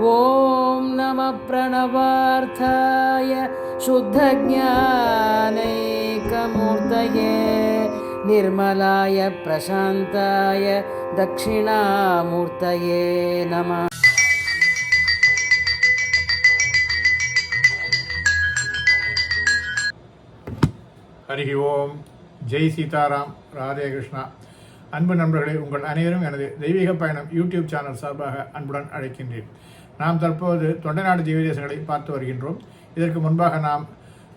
ॐ नमः प्रणवार्थाय शुद्धज्ञानैकमूर्तये निर्मलाय प्रशान्ताय दक्षिणामूर्तये नमः हरिः ओं जय सीताराम राधे कृष्ण அன்பு நண்பர்களே உங்கள் அனைவரும் எனது தெய்வீக பயணம் யூடியூப் சேனல் சார்பாக அன்புடன் அழைக்கின்றேன். நாம் தற்போது தொண்டைநாடு தெய்வதேசங்களை பார்த்து வருகின்றோம். இதற்கு முன்பாக நாம்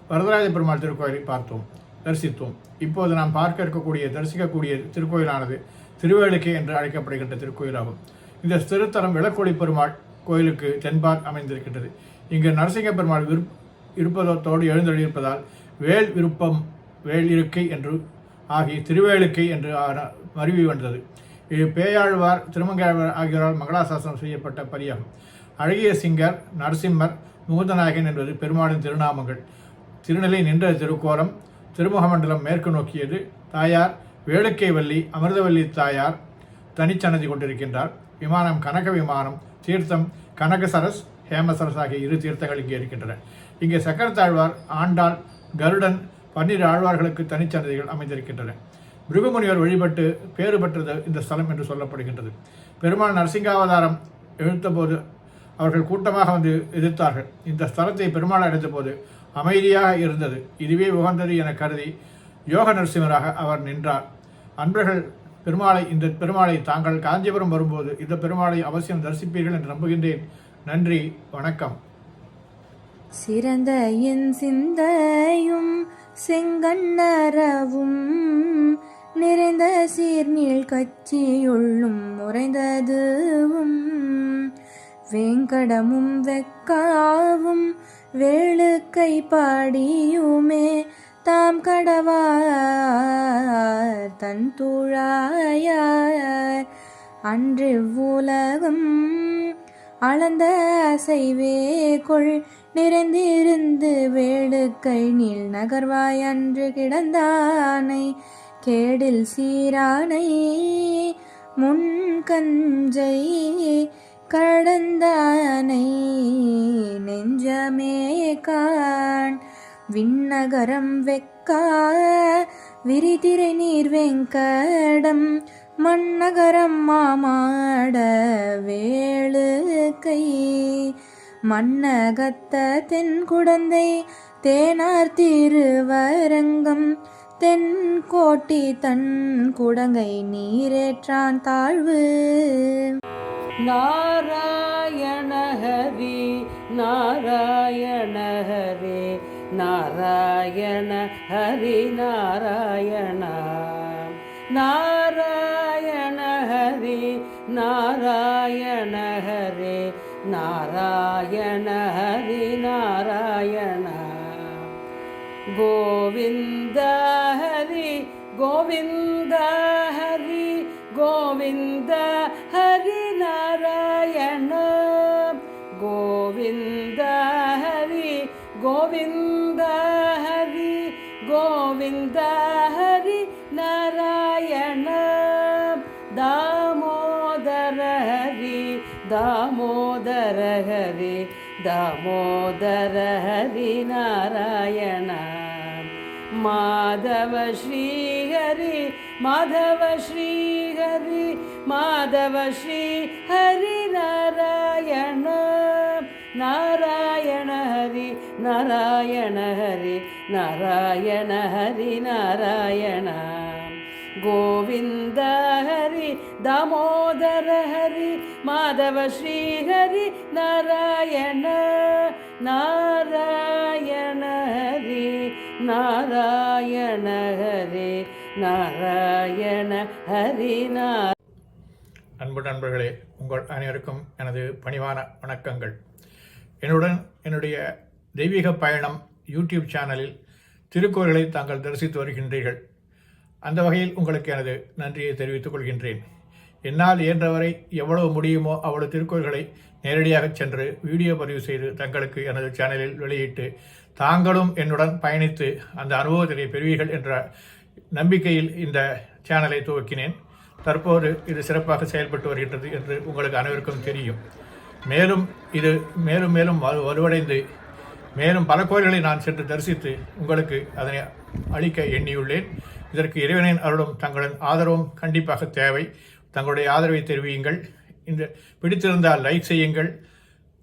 வரதராஜ பெருமாள் திருக்கோயிலை பார்த்தோம் தரிசித்தோம். இப்போது நாம் பார்க்க இருக்கக்கூடிய தரிசிக்கக்கூடிய திருக்கோயிலானது திருவேலுக்கை என்று அழைக்கப்படுகின்ற திருக்கோயிலாகும். இந்த திருத்தலம் விளக்கோடி பெருமாள் கோயிலுக்கு தென்பால் அமைந்திருக்கின்றது. இங்கு நரசிங்க பெருமாள் விருப் இருப்பதோடு எழுந்தொழியிருப்பதால் வேல் விருப்பம் வேல் இருக்கை என்று ஆகிய திருவேலுக்கை என்று ஆன- வந்தது இது பேயாழ்வார் திருமங்கையாழ்வார் ஆகியோரால் மங்களாசாசனம் செய்யப்பட்ட பரியகம் அழகிய சிங்கர் நரசிம்மர் முகுந்தநாயகன் என்பது பெருமாளின் திருநாமங்கள். திருநிலை நின்ற திருக்கோலம் திருமுகமண்டலம் மேற்கு நோக்கியது தாயார் வேளுக்கை வள்ளி அமிர்தவல்லி தாயார் தனிச்சனதி கொண்டிருக்கின்றார். விமானம் கனக விமானம் தீர்த்தம் கனகசரஸ் ஹேமசரஸ் ஆகிய இரு தீர்த்தங்கள் இங்கே இருக்கின்றன. இங்கே சக்கரத்தாழ்வார் ஆண்டாள் கருடன் பன்னிரு ஆழ்வார்களுக்கு தனிச்சன்னதிகள் அமைந்திருக்கின்றன. பிருகுமுனிவர் வழிபட்டு பேறு பெற்றது இந்த ஸ்தலம் என்று சொல்லப்படுகின்றது. பெருமாள் நரசிங்காவதாரம் எழுத்தபோது அவர்கள் கூட்டமாக வந்து எதிர்த்தார்கள். இந்த ஸ்தலத்தை பெருமாள் அடைந்தபோது அமைதியாக இருந்தது. இதுவே உகந்தது என கருதி யோக நரசிம்மராக அவர் நின்றார். அன்பர்கள் பெருமாளை இந்த பெருமாளை தாங்கள் காஞ்சிபுரம் வரும்போது இந்த பெருமாளை அவசியம் தரிசிப்பீர்கள் என்று நம்புகின்றேன். நன்றி வணக்கம். சிறந்த என் சிந்தையும் செங்கண்ணறவும் நிறைந்த சீர்நீள் கட்சியுள்ளும் முறைந்ததுவும் வேங்கடமும் வெக்காவும் வேளுக்கை பாடியுமே தாம் கடவார் தன் தூழாயார் அன்று உலகம் அளந்த அசைவே கொள் நிறைந்திருந்து வேடுக்கை நீள் நகர்வாய் அன்று கிடந்தானை கேடில் சீரானை முன்கஞ்சை கடந்தானை நெஞ்சமே கான் விண்ணகரம் வெக்கா விரிதிரை நீர் வெங்கடம் மண்ணகரம் மாமாட வேளுக்கை மன்னகத்த தென் குடந்தை தேனார் திருவரங்கம். தென் கோட்டி தன் குடங்கை நீரேற்றான் தாழ்வு. நாராயணஹரி நாராயணஹரே നാരായണ ഹരി നാരായണ. നാരായണ ഹരി നാരായണ ഹരി നാരായണ ഹരി നാരായണ. ഗോവിന്ദ ഹരി ഗോവിന്ദ ഹരി ഗോവിന്ദ ഹരി നാരായണ. ഗോവിന്ദ கோவிந்த ஹரி கோவிந்த ஹரி நாராயண. தாமோதர ஹரி தாமோதர ஹரி தாமோதர ஹரி நாராயண. மாதவ ஸ்ரீஹரி மாதவ ஸ்ரீஹரி மாதவ ஸ்ரீ ஹரி நாராயண. நாராயண நாராயண ஹரி நாராயண. ஹரி நாராயண கோவிந்த ஹரி தாமோதர ஹரி மாதவ ஸ்ரீஹரி நாராயண நாராயண ஹரி நாராயண ஹரி நாராயண ஹரி அன்பு நண்பர்களே உங்கள் அனைவருக்கும் எனது பணிவான வணக்கங்கள். என்னுடன் என்னுடைய தெய்வீக பயணம் யூடியூப் சேனலில் திருக்கோயில்களை தாங்கள் தரிசித்து வருகின்றீர்கள். அந்த வகையில் உங்களுக்கு எனது நன்றியை தெரிவித்துக் கொள்கின்றேன். என்னால் இயன்றவரை எவ்வளவு முடியுமோ அவ்வளவு திருக்கோயில்களை நேரடியாக சென்று வீடியோ பதிவு செய்து தங்களுக்கு எனது சேனலில் வெளியிட்டு தாங்களும் என்னுடன் பயணித்து அந்த அனுபவத்தினை பெறுவீர்கள் என்ற நம்பிக்கையில் இந்த சேனலை துவக்கினேன். தற்போது இது சிறப்பாக செயல்பட்டு வருகின்றது என்று உங்களுக்கு அனைவருக்கும் தெரியும். மேலும் இது மேலும் மேலும் வலு- வலுவடைந்து மேலும் பல கோயில்களை நான் சென்று தரிசித்து உங்களுக்கு அதனை அளிக்க எண்ணியுள்ளேன். இதற்கு இறைவனின் அருளும் தங்களின் ஆதரவும் கண்டிப்பாக தேவை. தங்களுடைய ஆதரவை தெரிவியுங்கள். இந்த பிடித்திருந்தால் லைக் செய்யுங்கள்.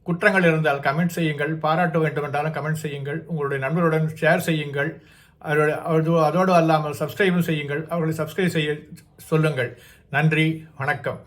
குற்றங்கள் இருந்தால் கமெண்ட் செய்யுங்கள். பாராட்ட வேண்டுமென்றாலும் கமெண்ட் செய்யுங்கள். உங்களுடைய நண்பர்களுடன் ஷேர் செய்யுங்கள். அதோடு அதோடு அல்லாமல் சப்ஸ்கிரைபும் செய்யுங்கள். அவர்களை சப்ஸ்கிரைப் செய்ய சொல்லுங்கள். நன்றி. வணக்கம்.